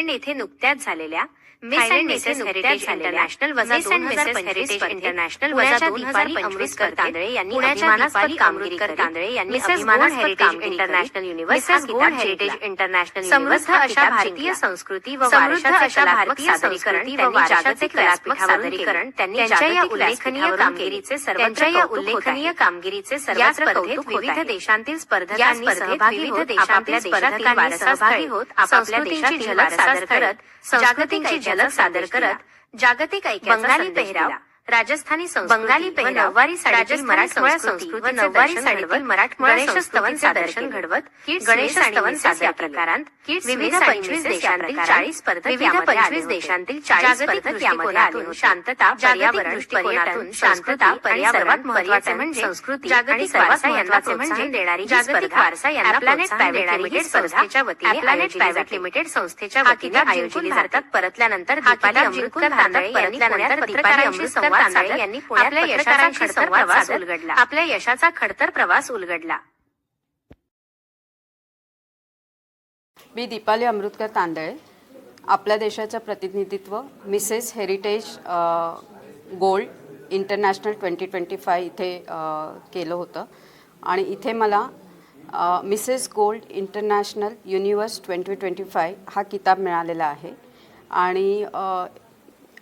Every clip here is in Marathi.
थायलंड येथे नुकत्याच झालेल्या Miss and Mrs heritage international वजा दोन हजार पंचवीस इंटरनॅशनल वजा दोन हजार पंचवीस तांदळे यांनी अभिमानास्पद कामगिरी करत तांदळे यांनी अभिमानास्पद international university gold heritage international समृद्ध अशा भारतीय संस्कृती व समृद्ध अशा भारतीय सादरीकरण व जागतिक कलात्मक सादरीकरण त्यांनी त्यांच्या या उल्लेखनीय कामगिरीचे सर्वत्र या उल्लेखनीय कामगिरीचे सर्व स्पर्धेत विविध देशांतील स्पर्धकांनी सहभागी होत आपापल्या देशातील सहभागी होत आपापल्या सादर करत जागतिकची झलक सादर करत जागतिक बंगाली पेहराव राजस्थानी बंगाली नववारी साडीतील मराठमोळा संस्कृती व नववारी साडीतील मराठमोळा गणेशोत्सवांचे दर्शन घडवत गणेशोत्सवन साध्या प्रकारांत विविध पंचवीस देशांतील चाळीस स्पर्धक विविध पंचवीस देशांतील चाळीस स्पर्धक यामध्ये आले शांतता पर्यावरण पर्यटन शांतता पर्यावरण महत्त्वाचे म्हणजे संस्कृती जागतिक वारसा यांना प्रोत्साहन देणारी जागतिक वारसा यांना प्लॅनेट प्रायव्हेट लिमिटेड संस्थेच्या वतीने प्लॅनेट प्रायव्हेट लिमिटेड संस्थेच्या वतीने आयोजित भारतात परतल्यानंतर दीपाली अमृतकर तांदळे परतल्यानंतर पत्रकारांशी संवाद यांनी आपल्या यशाचा खडतर प्रवास उलगडला. आपल्या यशाचा खडतर प्रवास उलगडला. मी दीपाली अमृतकर तांदळे आपल्या देशाचं प्रतिनिधित्व Mrs heritage gold international twenty twenty five इथे केलं होतं. आणि इथे मला Mrs gold international universe twenty twenty five हा किताब मिळालेला आहे. आणि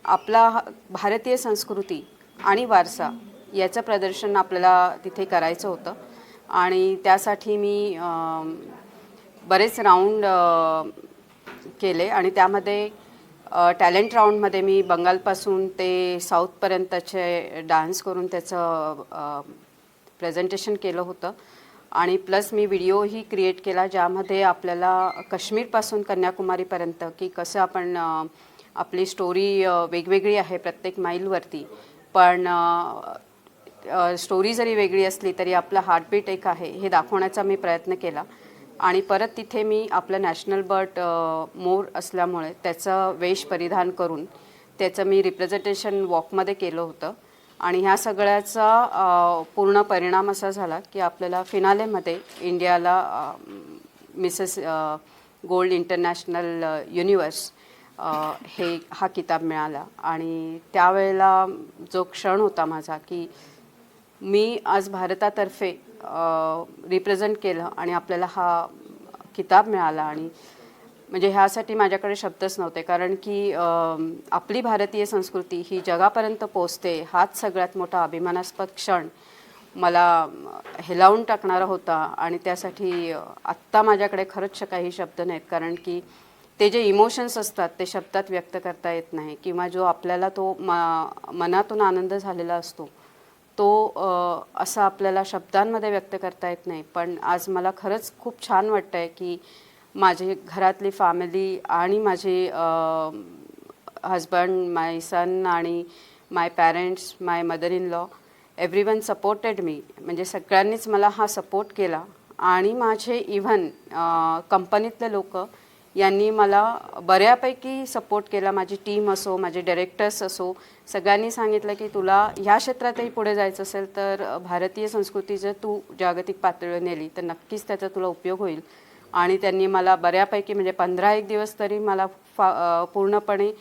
आपला हा- भारतीय संस्कृती आणि वारसा याचं प्रदर्शन आपल्याला तिथे करायचं होतं. आणि त्यासाठी मी बरेच राऊंड केले. आणि त्यामध्ये टॅलेंट राऊंडमध्ये मी बंगालपासून ते साऊथपर्यंतचे डान्स करून त्याचं प्रेझेंटेशन केलं होतं. आणि प्लस मी व्हिडिओही क्रिएट केला ज्यामध्ये आपल्याला काश्मीरपासून कन्याकुमारीपर्यंत की कसं आपण आपली स्टोरी वेगवेगळी आहे प्रत्येक माईलवरती पण स्टोरी जरी वेगळी असली तरी आपला हार्टबीट एक आहे हे दाखवण्याचा मी प्रयत्न केला. आणि परत तिथे मी आपलं नॅशनल बर्ड मोर असल्यामुळे त्याचं वेश परिधान करून त्याचं मी रिप्रेझेंटेशन वॉकमध्ये केलं होतं. आणि ह्या सगळ्याचा पूर्ण परिणाम असा झाला की आपल्याला फिनालेमध्ये इंडियाला मिसेस गोल्ड इंटरनॅशनल युनिवर्स हे हा किताब मिळाला. आणि त्यावेळेला जो क्षण होता माझा की मी आज भारतातर्फे रिप्रेझेंट केलं आणि आपल्याला हा किताब मिळाला. आणि म्हणजे ह्यासाठी माझ्याकडे शब्दच नव्हते. कारण की आपली भारतीय संस्कृती ही जगापर्यंत पोचते हाच सगळ्यात मोठा अभिमानास्पद क्षण मला हेलावून टाकणारा होता. आणि त्यासाठी आत्ता माझ्याकडे खरंच काही शब्द नाहीत. कारण की ते जे इमोशन्स असतात ते शब्दात व्यक्त करता येत नाही. किंवा जो आपल्याला तो म मनातून आनंद झालेला असतो तो असा आपल्याला शब्दांमध्ये व्यक्त करता येत नाही. पण आज मला खरंच खूप छान वाटतं आहे की माझी घरातली फॅमिली आणि माझे हजबंड माय सन आणि my parents my mother in law every one supported me म्हणजे सगळ्यांनीच मला हा सपोर्ट केला. आणि माझे इव्हन कंपनीतले लोक यांनी मला बऱ्यापैकी सपोर्ट केला. माझी टीम असो माझे डायरेक्टर्स असो सगळ्यांनी सांगितलं की तुला ह्या क्षेत्रातही पुढे जायचं असेल तर भारतीय संस्कृती जर तू जागतिक पातळीवर नेली तर नक्कीच त्याचा तुला उपयोग होईल. आणि त्यांनी मला बऱ्यापैकी म्हणजे पंधरा एक दिवस तरी मला फा पूर्णपणे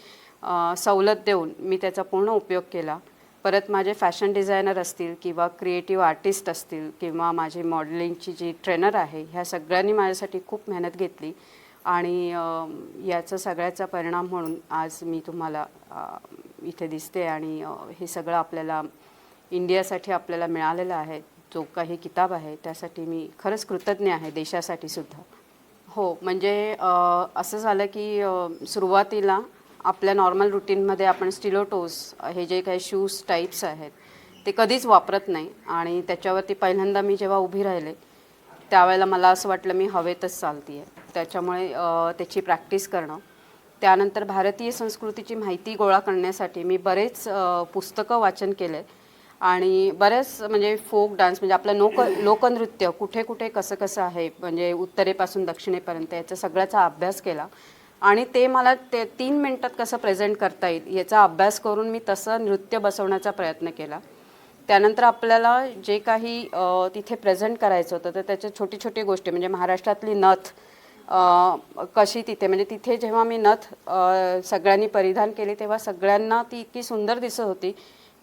सवलत देऊन मी त्याचा पूर्ण उपयोग केला. परत माझे फॅशन डिझायनर असतील किंवा क्रिएटिव्ह आर्टिस्ट असतील किंवा माझी मॉडेलिंगची जी ट्रेनर आहे ह्या सगळ्यांनी माझ्यासाठी खूप मेहनत घेतली. आणि याचा सगळ्याचा परिणाम म्हणून आज मी तुम्हाला इथे दिसते आणि हे सगळं आपल्याला इंडियासाठी आपल्याला मिळालेलं आहे. जो काही किताब आहे त्यासाठी मी खरंच कृतज्ञ आहे देशासाठी सुद्धा. हो म्हणजे असं झालं की सुरुवातीला आपल्या नॉर्मल रुटीनमध्ये आपण स्टिलोटोस हे जे काही शूज टाईप्स आहेत ते कधीच वापरत नाही. आणि त्याच्यावरती पहिल्यांदा मी जेव्हा उभी राहिले त्यावेळेला मला असं वाटलं मी हवेतच चालते आहे त्याच्यामुळे त्याची प्रॅक्टिस करणं. त्यानंतर भारतीय संस्कृतीची माहिती गोळा करण्यासाठी मी बरेच पुस्तकं वाचन केले. आणि बरेच म्हणजे फोक डान्स म्हणजे आपलं लोक लोकनृत्य कुठे कुठे कसं कसं आहे म्हणजे उत्तरेपासून दक्षिणेपर्यंत याचा सगळ्याचा अभ्यास केला. आणि ते मला ते तीन मिनटात कसं प्रेझेंट करता येईल याचा अभ्यास करून मी तसं नृत्य बसवण्याचा प्रयत्न केला. त्यानंतर आपल्याला जे काही तिथे प्रेझेंट करायचं होतं तर त्याच्या छोटी छोटी गोष्टी म्हणजे महाराष्ट्रातली नथ कशी तिथे म्हणजे तिथे जेव्हा मी नथ सगळ्यांनी परिधान केली तेव्हा सगळ्यांना ती इतकी सुंदर दिसत होती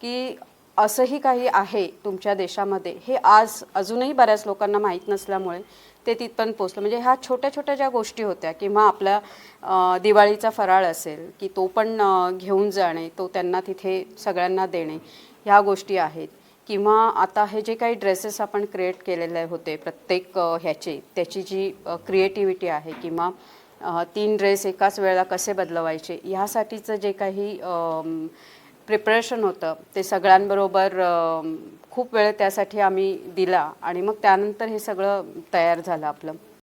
की असंही काही आहे तुमच्या देशामध्ये. हे आज अजूनही बऱ्याच लोकांना माहीत नसल्यामुळे ते तिथपर्यंत पोचलं म्हणजे ह्या छोट्या छोट्या ज्या गोष्टी होत्या किंवा आपल्या दिवाळीचा फराळ असेल की तो पण घेऊन जाणे तो त्यांना तिथे सगळ्यांना देणे ह्या गोष्टी आहेत. किंवा आता हे जे काही ड्रेसेस आपण क्रिएट केलेले होते प्रत्येक ह्याचे त्याची जी क्रिएटिव्हिटी आहे किंवा तीन ड्रेस एकाच वेळेला कसे बदलवायचे ह्यासाठीचं जे काही प्रिपरेशन होतं ते सगळ्यांबरोबर खूप वेळ त्यासाठी आम्ही दिला आणि मग त्यानंतर हे सगळं तयार झालं आपलं.